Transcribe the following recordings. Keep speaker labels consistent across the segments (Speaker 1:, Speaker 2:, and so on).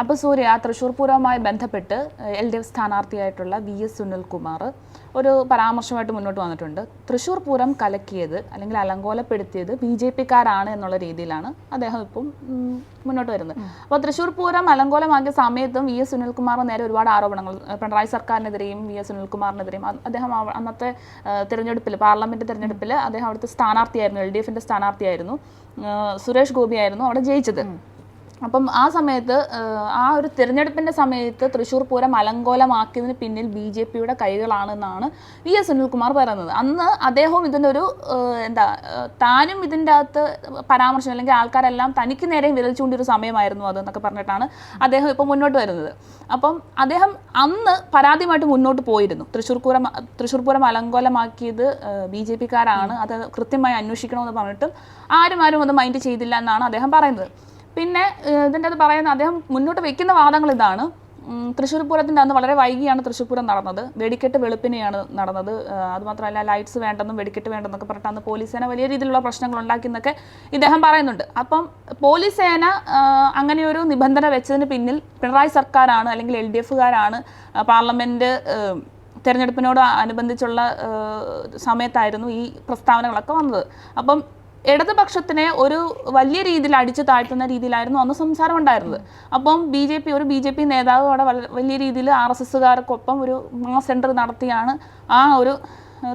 Speaker 1: അപ്പോൾ സൂര്യ തൃശ്ശൂർ പൂരവുമായി ബന്ധപ്പെട്ട് എൽ ഡി എഫ് സ്ഥാനാർത്ഥിയായിട്ടുള്ള വി എസ് സുനിൽകുമാർ ഒരു പരാമർശമായിട്ട് മുന്നോട്ട് വന്നിട്ടുണ്ട്. തൃശ്ശൂർ പൂരം കലക്കിയത് അല്ലെങ്കിൽ അലങ്കോലപ്പെടുത്തിയത് ബി ജെ പിക്കാരാണ് എന്നുള്ള രീതിയിലാണ് അദ്ദേഹം ഇപ്പം മുന്നോട്ട് വരുന്നത്. അപ്പോൾ തൃശ്ശൂർ പൂരം അലങ്കോലമാക്കിയ സമയത്തും വി എസ് സുനിൽകുമാറിന് നേരെ ഒരുപാട് ആരോപണങ്ങൾ പിണറായി സർക്കാരിനെതിരെയും വി എസ് സുനിൽകുമാറിനെതിരെയും അദ്ദേഹം അന്നത്തെ തിരഞ്ഞെടുപ്പിൽ പാർലമെന്റ് തിരഞ്ഞെടുപ്പിൽ അദ്ദേഹം അവിടുത്തെ സ്ഥാനാർത്ഥിയായിരുന്നു എൽ ഡി എഫിന്റെ സ്ഥാനാർത്ഥിയായിരുന്നു. സുരേഷ് ഗോപിയായിരുന്നു അവിടെ ജയിച്ചത്. അപ്പം ആ സമയത്ത് ആ ഒരു തിരഞ്ഞെടുപ്പിന്റെ സമയത്ത് തൃശ്ശൂർ പൂരം അലങ്കോലമാക്കിയതിന് പിന്നിൽ ബി ജെ പിയുടെ കൈകളാണെന്നാണ് വി എസ് സുനിൽകുമാർ പറയുന്നത്. അന്ന് അദ്ദേഹവും ഇതിന്റെ ഒരു എന്താ താനും ഇതിന്റെ അകത്ത് പരാമർശം അല്ലെങ്കിൽ ആൾക്കാരെല്ലാം തനിക്ക് നേരെയും വിരൽ ചൂണ്ടിയൊരു സമയമായിരുന്നു അതെന്നൊക്കെ പറഞ്ഞിട്ടാണ് അദ്ദേഹം ഇപ്പോൾ മുന്നോട്ട് വരുന്നത്. അപ്പം അദ്ദേഹം അന്ന് പരാതിയുമായിട്ട് മുന്നോട്ട് പോയിരുന്നു. തൃശ്ശൂർ പൂരം തൃശ്ശൂർ പൂരം അലങ്കോലമാക്കിയത് ബി ജെ പിക്കാരാണ്. അത് കൃത്യമായി അന്വേഷിക്കണമെന്ന് പറഞ്ഞിട്ടും ആരും ആരും അത് മൈൻഡ് ചെയ്തില്ല എന്നാണ് അദ്ദേഹം പറയുന്നത്. പിന്നെ ഇതിന്റെ അത് പറയുന്ന അദ്ദേഹം മുന്നോട്ട് വെക്കുന്ന വാദങ്ങൾ ഇതാണ്. തൃശ്ശൂർ പൂരത്തിന്റെ അന്ന് വളരെ വൈകിയാണ് തൃശ്ശൂർ പൂരം നടന്നത്. വെടിക്കെട്ട് വെളുപ്പിനെയാണ് നടന്നത്. അതുമാത്രമല്ല ലൈറ്റ്സ് വേണ്ടെന്നും വെടിക്കെട്ട് വേണ്ടെന്നൊക്കെ പറഞ്ഞിട്ട് അന്ന് പോലീസ് സേന വലിയ രീതിയിലുള്ള പ്രശ്നങ്ങൾ ഉണ്ടാക്കിയെന്നൊക്കെ ഇദ്ദേഹം പറയുന്നുണ്ട്. അപ്പം പോലീസ് സേന അങ്ങനെയൊരു നിബന്ധന വെച്ചതിന് പിന്നിൽ പിണറായി സർക്കാരാണ് അല്ലെങ്കിൽ എൽ ഡി എഫുകാരാണ് പാർലമെന്റ് തെരഞ്ഞെടുപ്പിനോട് അനുബന്ധിച്ചുള്ള സമയത്തായിരുന്നു ഈ പ്രസ്താവനകളൊക്കെ വന്നത്. അപ്പം ഇടതുപക്ഷത്തിനെ ഒരു വലിയ രീതിയിൽ അടിച്ചു താഴ്ത്തുന്ന രീതിയിലായിരുന്നു അന്ന് സംസാരം ഉണ്ടായിരുന്നത്. അപ്പം ബി ജെ പി ഒരു ബി ജെ പി നേതാവ് അവിടെ വലിയ രീതിയിൽ ആർ എസ് എസ്സുകാർക്കൊപ്പം ഒരു മാസ് സെന്റർ നടത്തിയാണ് ആ ഒരു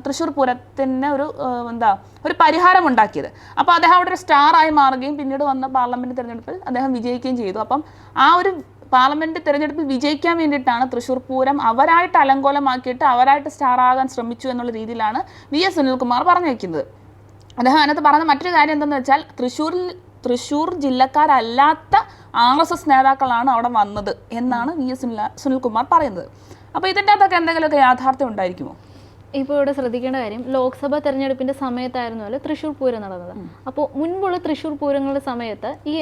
Speaker 1: തൃശ്ശൂർ പൂരത്തിന് ഒരു എന്താ ഒരു പരിഹാരം ഉണ്ടാക്കിയത്. അപ്പോൾ അദ്ദേഹം അവിടെ ഒരു സ്റ്റാറായി മാറുകയും പിന്നീട് വന്ന പാർലമെന്റ് തിരഞ്ഞെടുപ്പിൽ അദ്ദേഹം വിജയിക്കുകയും ചെയ്തു. അപ്പം ആ ഒരു പാർലമെന്റ് തിരഞ്ഞെടുപ്പിൽ വിജയിക്കാൻ വേണ്ടിയിട്ടാണ് തൃശ്ശൂർ പൂരം അവരായിട്ട് അലങ്കോലമാക്കിയിട്ട് അവരായിട്ട് സ്റ്റാർ ആകാൻ ശ്രമിച്ചു എന്നുള്ള രീതിയിലാണ് വി എസ് സുനിൽകുമാർ പറഞ്ഞു വയ്ക്കുന്നത് അദ്ദേഹം അതിനകത്ത് പറഞ്ഞ മറ്റൊരു കാര്യം എന്തെന്ന് വെച്ചാൽ തൃശ്ശൂരിൽ തൃശ്ശൂർ ജില്ലക്കാരല്ലാത്ത ആർ എസ് എസ് നേതാക്കളാണ് അവിടെ വന്നത് എന്നാണ് വി എസ് സുനിൽ സുനിൽകുമാർ പറയുന്നത്. അപ്പോൾ ഇതിന്റെ അകത്തൊക്കെ എന്തെങ്കിലുമൊക്കെ യാഥാർത്ഥ്യം ഉണ്ടായിരിക്കുമോ?
Speaker 2: ഇപ്പോൾ ഇവിടെ ശ്രദ്ധിക്കേണ്ട കാര്യം ലോക്സഭാ തെരഞ്ഞെടുപ്പിന്റെ സമയത്തായിരുന്നല്ലോ തൃശ്ശൂർ പൂരം നടന്നത്. അപ്പോൾ മുൻപുള്ള തൃശ്ശൂർ പൂരങ്ങളുടെ സമയത്ത് ഈ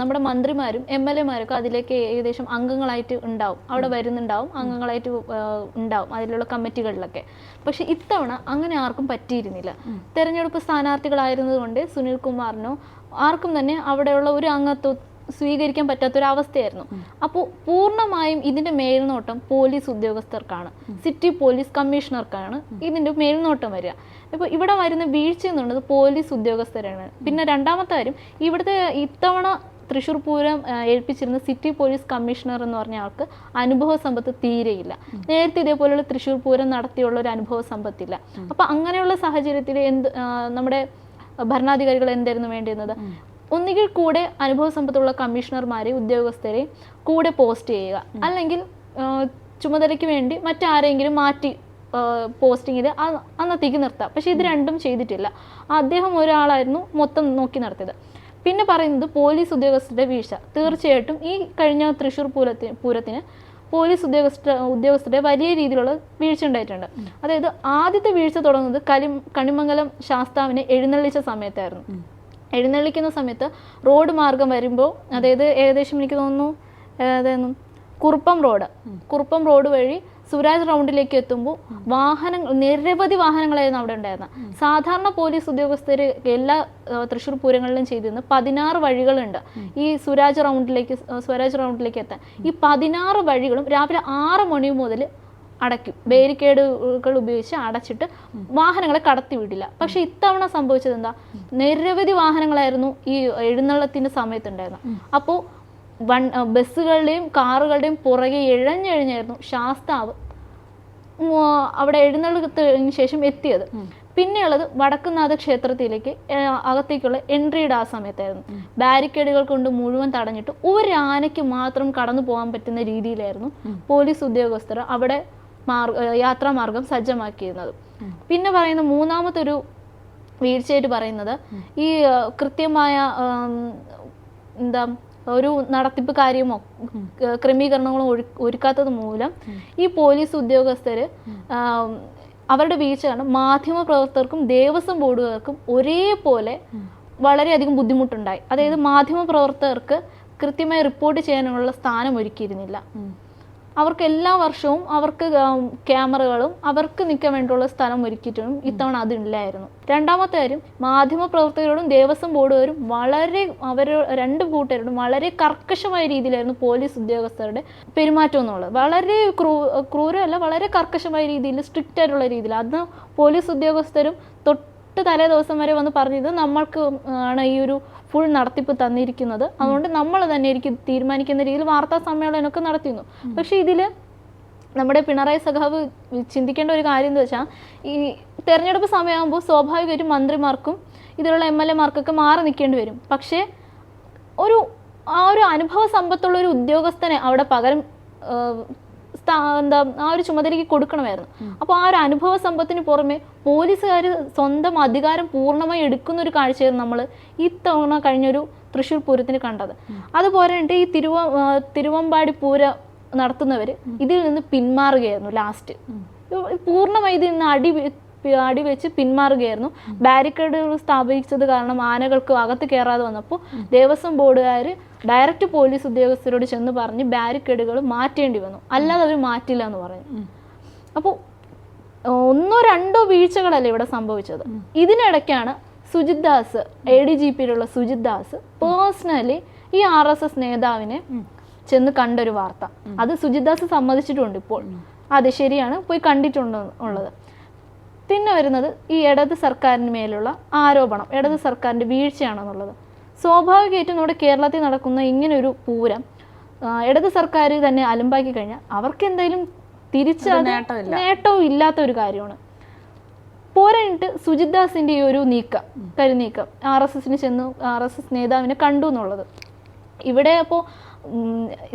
Speaker 2: നമ്മുടെ മന്ത്രിമാരും എം എൽ എമാരൊക്കെ അതിലേക്ക് ഏകദേശം അംഗങ്ങളായിട്ട് ഉണ്ടാവും. അവിടെ വരുന്നുണ്ടാവും അംഗങ്ങളായിട്ട് ഉണ്ടാവും അതിലുള്ള കമ്മിറ്റികളിലൊക്കെ. പക്ഷെ ഇത്തവണ അങ്ങനെ ആർക്കും പറ്റിയിരുന്നില്ല. തെരഞ്ഞെടുപ്പ് സ്ഥാനാർത്ഥികളായിരുന്നതുകൊണ്ട് സുനിൽ കുമാറിനോ ആർക്കും തന്നെ അവിടെയുള്ള ഒരു അംഗത്വം സ്വീകരിക്കാൻ പറ്റാത്തൊരവസ്ഥയായിരുന്നു. അപ്പോൾ പൂർണമായും ഇതിന്റെ മേൽനോട്ടം പോലീസ് ഉദ്യോഗസ്ഥർക്കാണ്. സിറ്റി പോലീസ് കമ്മീഷണർക്കാണ് ഇതിന്റെ മേൽനോട്ടം വരിക. ഇപ്പോൾ ഇവിടെ വരുന്ന വീഴ്ച എന്നുള്ളത് പോലീസ് ഉദ്യോഗസ്ഥരാണ്. പിന്നെ രണ്ടാമത്തെ കാര്യം ഇവിടുത്തെ ഇത്തവണ തൃശ്ശൂർ പൂരം ഏൽപ്പിച്ചിരുന്ന സിറ്റി പോലീസ് കമ്മീഷണർ എന്ന് പറഞ്ഞ ആൾക്ക് അനുഭവ സമ്പത്ത് തീരെയില്ല. നേരത്തെ ഇതേപോലെയുള്ള തൃശ്ശൂർ പൂരം നടത്തിയുള്ള ഒരു അനുഭവ സമ്പത്തില്ല. അപ്പൊ അങ്ങനെയുള്ള സാഹചര്യത്തിൽ എന്ത് നമ്മുടെ ഭരണാധികാരികൾ എന്തായിരുന്നു വേണ്ടിയിരുന്നത്? ഒന്നുകിൽ കൂടെ അനുഭവ സമ്പത്തുള്ള കമ്മീഷണർമാരെ ഉദ്യോഗസ്ഥരെ കൂടെ പോസ്റ്റ് ചെയ്യുക. അല്ലെങ്കിൽ ചുമതലയ്ക്ക് വേണ്ടി മറ്റാരെങ്കിലും മാറ്റി പോസ്റ്റിങ്ങിൽ അന്നത്തേക്ക് നിർത്താം. പക്ഷെ ഇത് രണ്ടും ചെയ്തിട്ടില്ല. അദ്ദേഹം ഒരാളായിരുന്നു മൊത്തം നോക്കി നടത്തിയത്. പിന്നെ പറയുന്നത് പോലീസ് ഉദ്യോഗസ്ഥരുടെ വീഴ്ച. തീർച്ചയായിട്ടും ഈ കഴിഞ്ഞ തൃശ്ശൂർ പൂരത്തിന് പൂരത്തിന് പോലീസ് ഉദ്യോഗസ്ഥ ഉദ്യോഗസ്ഥരുടെ വലിയ രീതിയിലുള്ള വീഴ്ച ഉണ്ടായിട്ടുണ്ട്. അതായത് ആദ്യത്തെ വീഴ്ച തുടങ്ങുന്നത് കലി കണിമംഗലം ശാസ്താവിനെ എഴുന്നള്ളിച്ച സമയത്തായിരുന്നു. എഴുന്നള്ളിക്കുന്ന സമയത്ത് റോഡ് മാർഗം വരുമ്പോൾ അതായത് ഏകദേശം എനിക്ക് തോന്നുന്നു അതായത് കുറുപ്പം റോഡ്. കുറുപ്പം റോഡ് വഴി സുരാജ് റൗണ്ടിലേക്ക് എത്തുമ്പോൾ വാഹനങ്ങൾ നിരവധി വാഹനങ്ങളായിരുന്നു അവിടെ ഉണ്ടായിരുന്നത്. സാധാരണ പോലീസ് ഉദ്യോഗസ്ഥർ എല്ലാ തൃശ്ശൂർ പൂരങ്ങളിലും ചെയ്തിരുന്ന പതിനാറ് വഴികളുണ്ട്. ഈ സുരാജ് റൗണ്ടിലേക്ക് സുരാജ് സ്വരാജ് റൗണ്ടിലേക്ക് എത്താൻ. ഈ പതിനാറ് വഴികളും രാവിലെ ആറ് മണി മുതൽ അടയ്ക്കും. ബാരിക്കേഡുകൾ ഉപയോഗിച്ച് അടച്ചിട്ട് വാഹനങ്ങളെ കടത്തി വിടില്ല. പക്ഷെ ഇത്തവണ സംഭവിച്ചത് എന്താ നിരവധി വാഹനങ്ങളായിരുന്നു ഈ എഴുന്നള്ളത്തിന്റെ സമയത്തുണ്ടായിരുന്നത്. അപ്പോൾ വൺ ബസ്സുകളുടെയും കാറുകളുടെയും പുറകെ ഇഴഞ്ഞെഴിഞ്ഞായിരുന്നു ശാസ്താവ് അവിടെ എഴുന്നള്ളത്തിന് ശേഷം എത്തിയത്. പിന്നെയുള്ളത് വടക്കുന്നാഥ ക്ഷേത്രത്തിലേക്ക് അകത്തേക്കുള്ള എൻട്രിയുടെ ആ സമയത്തായിരുന്നു. ബാരിക്കേഡുകൾ കൊണ്ട് മുഴുവൻ തടഞ്ഞിട്ട് ഒരു ആനയ്ക്ക് മാത്രം കടന്നു പോകാൻ പറ്റുന്ന രീതിയിലായിരുന്നു പോലീസ് ഉദ്യോഗസ്ഥർ അവിടെ മാർഗ യാത്രാമാർഗം സജ്ജമാക്കിയിരുന്നത്. പിന്നെ പറയുന്ന മൂന്നാമത്തെ ഒരു വീഴ്ചയായിട്ട് പറയുന്നത് ഈ കൃത്യമായ എന്താ ഒരു നടത്തിപ്പ് കാര്യമോ ക്രമീകരണങ്ങളോ ഒരു- ഒരുക്കാത്തത് മൂലം ഈ പോലീസ് ഉദ്യോഗസ്ഥര് അവരുടെ വീഴ്ച കാരണം മാധ്യമ പ്രവർത്തകർക്കും ദേവസ്വം ബോർഡുകാർക്കും ഒരേപോലെ വളരെയധികം ബുദ്ധിമുട്ടുണ്ടായി. അതായത് മാധ്യമ പ്രവർത്തകർക്ക് കൃത്യമായി റിപ്പോർട്ട് ചെയ്യാനുള്ള സ്ഥാനം ഒരുക്കിയിരുന്നില്ല. അവർക്ക് എല്ലാ വർഷവും അവർക്ക് ക്യാമറകളും അവർക്ക് നിൽക്കാൻ വേണ്ടിയുള്ള സ്ഥലം ഒരുക്കിയിട്ടും ഇത്തവണ അതില്ലായിരുന്നു. രണ്ടാമത്തെ കാര്യം മാധ്യമ പ്രവർത്തകരോടും ദേവസ്വം ബോർഡുകാരും വളരെ അവർ രണ്ട് കൂട്ടരോടും വളരെ കർക്കശമായ രീതിയിലായിരുന്നു പോലീസ് ഉദ്യോഗസ്ഥരുടെ പെരുമാറ്റം എന്നുള്ളത്. വളരെ ക്രൂ ക്രൂരമല്ല വളരെ കർക്കശമായ രീതിയിൽ സ്ട്രിക്റ്റ് ആയിട്ടുള്ള രീതിയിൽ. അന്ന് പോലീസ് ഉദ്യോഗസ്ഥരും തൊട്ട് തലേ ദിവസം വരെ വന്ന് പറഞ്ഞത് നമ്മൾക്ക് ആണ് ഈ ഒരു ഫുൾ നടത്തിപ്പ് തന്നിരിക്കുന്നത്. അതുകൊണ്ട് നമ്മൾ തന്നെ ആയിരിക്കും തീരുമാനിക്കുന്ന രീതിയിൽ വാർത്താ സമ്മേളനമൊക്കെ നടത്തിയിരുന്നു. പക്ഷെ ഇതിൽ നമ്മുടെ പിണറായി സഖാവ് ചിന്തിക്കേണ്ട ഒരു കാര്യം എന്ന് വെച്ചാൽ ഈ തെരഞ്ഞെടുപ്പ് സമയമാകുമ്പോൾ സ്വാഭാവികമായിട്ടും മന്ത്രിമാർക്കും ഇതിലുള്ള എം എൽ എമാർക്കൊക്കെ മാറി നിൽക്കേണ്ടി വരും. പക്ഷേ ഒരു ആ ഒരു അനുഭവ സമ്പത്തുള്ള ഒരു ഉദ്യോഗസ്ഥനെ അവിടെ പകരം എന്താ ആ ഒരു ചുമതലയ്ക്ക് കൊടുക്കണമായിരുന്നു. അപ്പോൾ ആ ഒരു അനുഭവ സമ്പത്തിന് പുറമെ പോലീസുകാർ സ്വന്തം അധികാരം പൂർണമായി എടുക്കുന്ന ഒരു കാഴ്ചയാണ് നമ്മൾ ഇത്തവണ കഴിഞ്ഞൊരു തൃശ്ശൂർ പൂരത്തിന് കണ്ടത്. അതുപോലെ ഈ തിരുവ തിരുവമ്പാടി പൂര നടത്തുന്നവർ ഇതിൽ നിന്ന് പിന്മാറുകയായിരുന്നു ലാസ്റ്റ്. പൂർണമായി ഇതിൽ നിന്ന് അടി അടി വെച്ച് പിന്മാറുകയായിരുന്നു. ബാരിക്കേഡുകൾ സ്ഥാപിച്ചത് കാരണം ആനകൾക്ക് അകത്ത് കയറാതെ വന്നപ്പോൾ ദേവസ്വം ബോർഡുകാർ ഡയറക്റ്റ് പോലീസ് ഉദ്യോഗസ്ഥരോട് ചെന്ന് പറഞ്ഞ് ബാരിക്കേഡുകൾ മാറ്റേണ്ടി വന്നു. അല്ലാതെ അവർ മാറ്റില്ല എന്ന് പറഞ്ഞു അപ്പോൾ ഒന്നോ രണ്ടോ വീഴ്ചകളല്ല ഇവിടെ സംഭവിച്ചത്. ഇതിനിടയ്ക്കാണ് Sujith Das A D G പിയിലുള്ള Sujith Das personally ഈ ആർ എസ് എസ് നേതാവിനെ ചെന്ന് കണ്ടൊരു വാർത്ത. അത് സുജിത് ദാസ് സമ്മതിച്ചിട്ടുണ്ട് ഇപ്പോൾ. അത് ശരിയാണ്. പോയി കണ്ടിട്ടുണ്ട് ഉള്ളത്. പിന്നെ വരുന്നത് ഈ ഇടത് സർക്കാരിന് മേലുള്ള ആരോപണം ഇടത് സർക്കാരിന്റെ വീഴ്ചയാണെന്നുള്ളത്. സ്വാഭാവികമായിട്ടും നമ്മുടെ കേരളത്തിൽ നടക്കുന്ന ഇങ്ങനൊരു പൂരം ഇടത് സർക്കാർ തന്നെ അലമ്പാക്കി കഴിഞ്ഞാൽ അവർക്ക് എന്തായാലും തിരിച്ച നേട്ടവും ഇല്ലാത്ത ഒരു കാര്യമാണ്. പോരായിട്ട് സുജിത് ദാസിന്റെ ഈ ഒരു നീക്കം കരുനീക്കം ആർ എസ് എസിന് ചെന്ന് ആർ എസ് എസ് നേതാവിനെ കണ്ടു എന്നുള്ളത്. ഇവിടെ അപ്പോൾ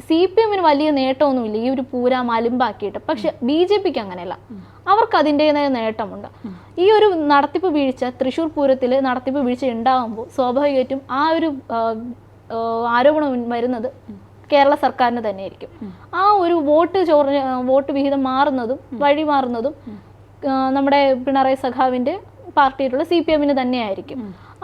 Speaker 2: സി പി എമ്മിന് വലിയ നേട്ടമൊന്നുമില്ല. ഈ ഒരു പൂര മലിമ്പാക്കിയിട്ട്. പക്ഷെ ബി ജെ പിക്ക് അങ്ങനെയല്ല. അവർക്ക് അതിന്റെതായ നേട്ടമുണ്ട്. ഈ ഒരു നടത്തിപ്പ് വീഴ്ച തൃശ്ശൂർ പൂരത്തിൽ നടത്തിപ്പ് വീഴ്ച ഉണ്ടാകുമ്പോൾ സ്വാഭാവികമായിട്ടും ആ ഒരു ആരോപണം വരുന്നത് കേരള സർക്കാരിന് തന്നെയായിരിക്കും. ആ ഒരു വോട്ട് ചോറിന് വോട്ട് വിഹിതം മാറുന്നതും വഴി മാറുന്നതും നമ്മുടെ പിണറായി സഖാവിന്റെ പാർട്ടിയിലുള്ള സി പി എമ്മിന് തന്നെയായിരിക്കും.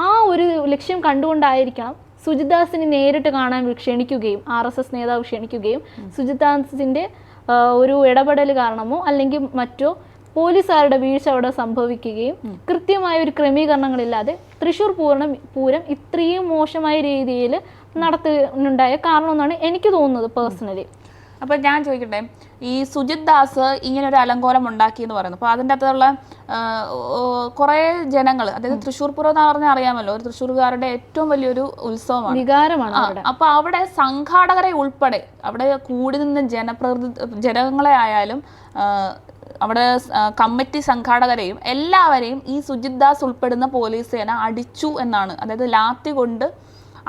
Speaker 2: ആ ഒരു ലക്ഷ്യം കണ്ടുകൊണ്ടായിരിക്കണം സുജിദാസിനെ നേരിട്ട് കാണാൻ ക്ഷണിക്കുകയും ആർ എസ് എസ് നേതാവ് ക്ഷണിക്കുകയും സുജിദാസിന്റെ ഒരു ഇടപെടൽ കാരണമോ അല്ലെങ്കിൽ മറ്റോ പോലീസുകാരുടെ വീഴ്ച അവിടെ സംഭവിക്കുകയും കൃത്യമായ ഒരു ക്രമീകരണങ്ങളില്ലാതെ തൃശൂർ പൂരണം പൂരം ഇത്രയും മോശമായ രീതിയിൽ നടത്തുന്നുണ്ടായ കാരണം എന്നാണ് എനിക്ക് തോന്നുന്നത് പേഴ്സണലി
Speaker 1: അപ്പൊ ഞാൻ ചോദിക്കട്ടെ ഈ സുജിത് ദാസ് ഇങ്ങനെ ഒരു അലങ്കോലം ഉണ്ടാക്കി എന്ന് പറയുന്നു. അപ്പൊ അതിന്റെ അകത്തുള്ള കുറേ ജനങ്ങൾ അതായത് തൃശ്ശൂർ പൂരം എന്ന് പറഞ്ഞാൽ അറിയാമല്ലോ ഒരു തൃശ്ശൂർകാരുടെ ഏറ്റവും വലിയൊരു ഉത്സവമാണ്.
Speaker 2: വികാരമാണ്
Speaker 1: അപ്പോൾ
Speaker 2: അവിടെ.
Speaker 1: അപ്പൊ അവിടെ സംഘാടകരെ ഉൾപ്പെടെ അവിടെ കൂടി നിന്ന് ജനപ്രതി ജനങ്ങളെ ആയാലും അവിടെ കമ്മിറ്റി സംഘാടകരെയും എല്ലാവരെയും ഈ സുജിത് ദാസ് ഉൾപ്പെടുന്ന പോലീസ് സേന അടിച്ചു എന്നാണ്. അതായത് ലാത്തി കൊണ്ട്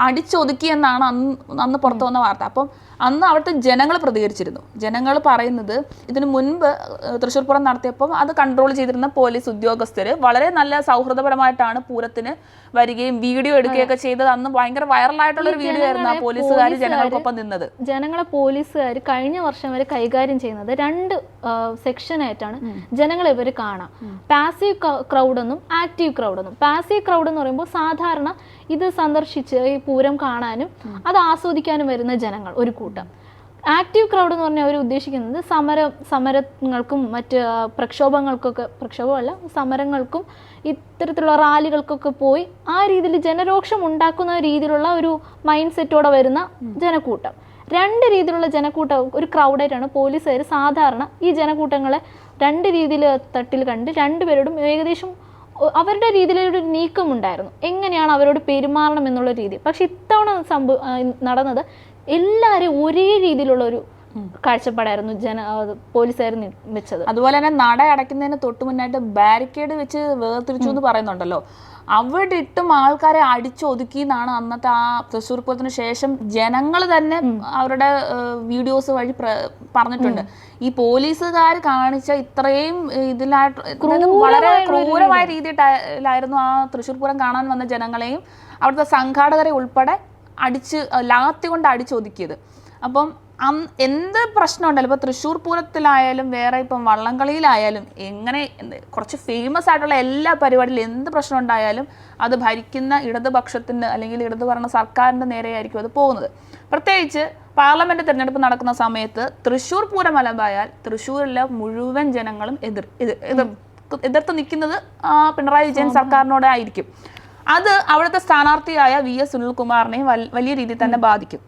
Speaker 1: അടിച്ചൊതുക്കി എന്നാണ് അന്ന് അന്ന് പുറത്തു വന്ന വാർത്ത. അപ്പം അന്ന് അവിടുത്തെ ജനങ്ങൾ പ്രതികരിച്ചിരുന്നു. ജനങ്ങൾ പറയുന്നത് ഇതിന് മുൻപ് ഏഹ്, തൃശ്ശൂർ പൂരം നടത്തിയപ്പോൾ അത് കൺട്രോൾ ചെയ്തിരുന്ന പോലീസ് ഉദ്യോഗസ്ഥർ വളരെ നല്ല സൗഹൃദപരമായിട്ടാണ് പൂരത്തിന് വരികയും വീഡിയോ എടുക്കുകയൊക്കെ ചെയ്തത്. അന്ന് ഭയങ്കര വൈറലായിട്ടുള്ള ഒരു വീഡിയോ ആയിരുന്നു ആ പോലീസുകാർ ജനങ്ങൾക്കൊപ്പം നിന്നത്.
Speaker 2: ജനങ്ങളെ പോലീസുകാർ കഴിഞ്ഞ വർഷം വരെ കൈകാര്യം ചെയ്യുന്നത് രണ്ട് സെക്ഷനായിട്ടാണ് ജനങ്ങളെ ഇവർ കാണാം. പാസീവ് ക്രൗഡെന്നും ആക്റ്റീവ് ക്രൗഡെന്നും പാസീവ് ക്രൗഡ് എന്ന്. പറയുമ്പോൾ സാധാരണ ഇത് സന്ദർശിച്ച് ഈ പൂരം കാണാനും അത് ആസ്വദിക്കാനും വരുന്ന ജനങ്ങൾ ഒരു കൂട്ടം. ആക്റ്റീവ് ക്രൗഡ് എന്ന് പറഞ്ഞാൽ അവർ ഉദ്ദേശിക്കുന്നത് സമര സമരങ്ങൾക്കും മറ്റ് പ്രക്ഷോഭങ്ങൾക്കൊക്കെ പ്രക്ഷോഭമല്ല സമരങ്ങൾക്കും ഇത്തരത്തിലുള്ള റാലികൾക്കൊക്കെ പോയി ആ രീതിയിൽ ജനരോക്ഷം ഉണ്ടാക്കുന്ന രീതിയിലുള്ള ഒരു മൈൻഡ് സെറ്റോടെ വരുന്ന ജനക്കൂട്ടം. രണ്ട് രീതിയിലുള്ള ജനക്കൂട്ടം ഒരു ക്രൗഡായിട്ടാണ് പോലീസുകാർ സാധാരണ ഈ ജനക്കൂട്ടങ്ങളെ രണ്ട് രീതിയിൽ തട്ടിൽ കണ്ട് രണ്ടുപേരോടും ഏകദേശം അവരുടെ രീതിയിലൊരു നീക്കമുണ്ടായിരുന്നു. എങ്ങനെയാണ് അവരോട് പെരുമാറണം എന്നുള്ള രീതി. പക്ഷെ ഇത്തവണ സംഭവ നടന്നത് എല്ലാവരും ഒരേ രീതിയിലുള്ള ഒരു കാഴ്ചപ്പാടായിരുന്നു ജന പോലീസുകാർ വെച്ചത്.
Speaker 1: അതുപോലെ തന്നെ നട അടയ്ക്കുന്നതിന് തൊട്ട് മുന്നായിട്ട് ബാരിക്കേഡ് വെച്ച് വേർതിരിച്ചു എന്ന് പറയുന്നുണ്ടല്ലോ. അവിടെ ഇട്ടും ആൾക്കാരെ അടിച്ചൊതുക്കി എന്നാണ് അന്നത്തെ ആ തൃശ്ശൂർ പൂരത്തിന് ശേഷം ജനങ്ങൾ തന്നെ അവരുടെ വീഡിയോസ് വഴി പറഞ്ഞിട്ടുണ്ട്. ഈ പോലീസുകാർ കാണിച്ച ഇത്രയും ഇതിലായിട്ട് വളരെ ക്രൂരമായ രീതിയിലായിരുന്നു ആ തൃശ്ശൂർ പൂരം കാണാൻ വന്ന ജനങ്ങളെയും അവിടുത്തെ സംഘാടകരെ ഉൾപ്പെടെ അടിച്ച് ലാത്തി കൊണ്ട് അടിച്ചൊതുക്കിയത്. അപ്പം എന്ത് പ്രശ്നമുണ്ടല്ലോ ഇപ്പോൾ തൃശ്ശൂർ പൂരത്തിലായാലും വേറെ ഇപ്പം വള്ളംകളിയിലായാലും എങ്ങനെ കുറച്ച് ഫേമസ് ആയിട്ടുള്ള എല്ലാ പരിപാടിയിലും എന്ത് പ്രശ്നം ഉണ്ടായാലും അത് ഭരിക്കുന്ന ഇടതുപക്ഷത്തിന് അല്ലെങ്കിൽ ഇടതു ഭരണ സർക്കാരിന്റെ നേരെയായിരിക്കും അത് പോകുന്നത്. പ്രത്യേകിച്ച് പാർലമെന്റ് തിരഞ്ഞെടുപ്പ് നടക്കുന്ന സമയത്ത് തൃശ്ശൂർ പൂരം അലമ്പായാൽ തൃശ്ശൂരിലെ മുഴുവൻ ജനങ്ങളും എതിർ എതിർ- എതിർ- എതിർത്ത് നിൽക്കുന്നത് ആ പിണറായി വിജയൻ സർക്കാരിനോട് ആയിരിക്കും അത് അവിടുത്തെ സ്ഥാനാർത്ഥിയായ വി എസ് സുനിൽകുമാറിനെ വലിയ രീതിയിൽ തന്നെ ബാധിക്കും.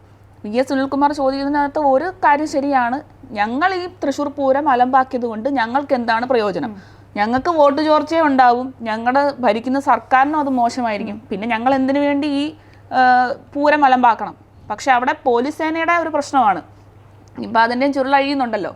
Speaker 1: വി എസ് സുനിൽകുമാർ ചോദിക്കുന്നതിനകത്ത് ഒരു കാര്യം ശരിയാണ്. ഞങ്ങൾ ഈ തൃശ്ശൂർ പൂരം അലമ്പാക്കിയത് കൊണ്ട് ഞങ്ങൾക്ക് എന്താണ് പ്രയോജനം? ഞങ്ങൾക്ക് വോട്ട് ചോർച്ചയെ ഉണ്ടാവും. ഞങ്ങളുടെ ഭരിക്കുന്ന സർക്കാരിനും അത് മോശമായിരിക്കും. പിന്നെ ഞങ്ങൾ എന്തിനു വേണ്ടി ഈ പൂരം അലമ്പാക്കണം? പക്ഷെ അവിടെ പോലീസ് സേനയുടെ ഒരു പ്രശ്നമാണ്. ഇപ്പം അതിന്റെയും ചുരുളഴിയുന്നുണ്ടല്ലോ.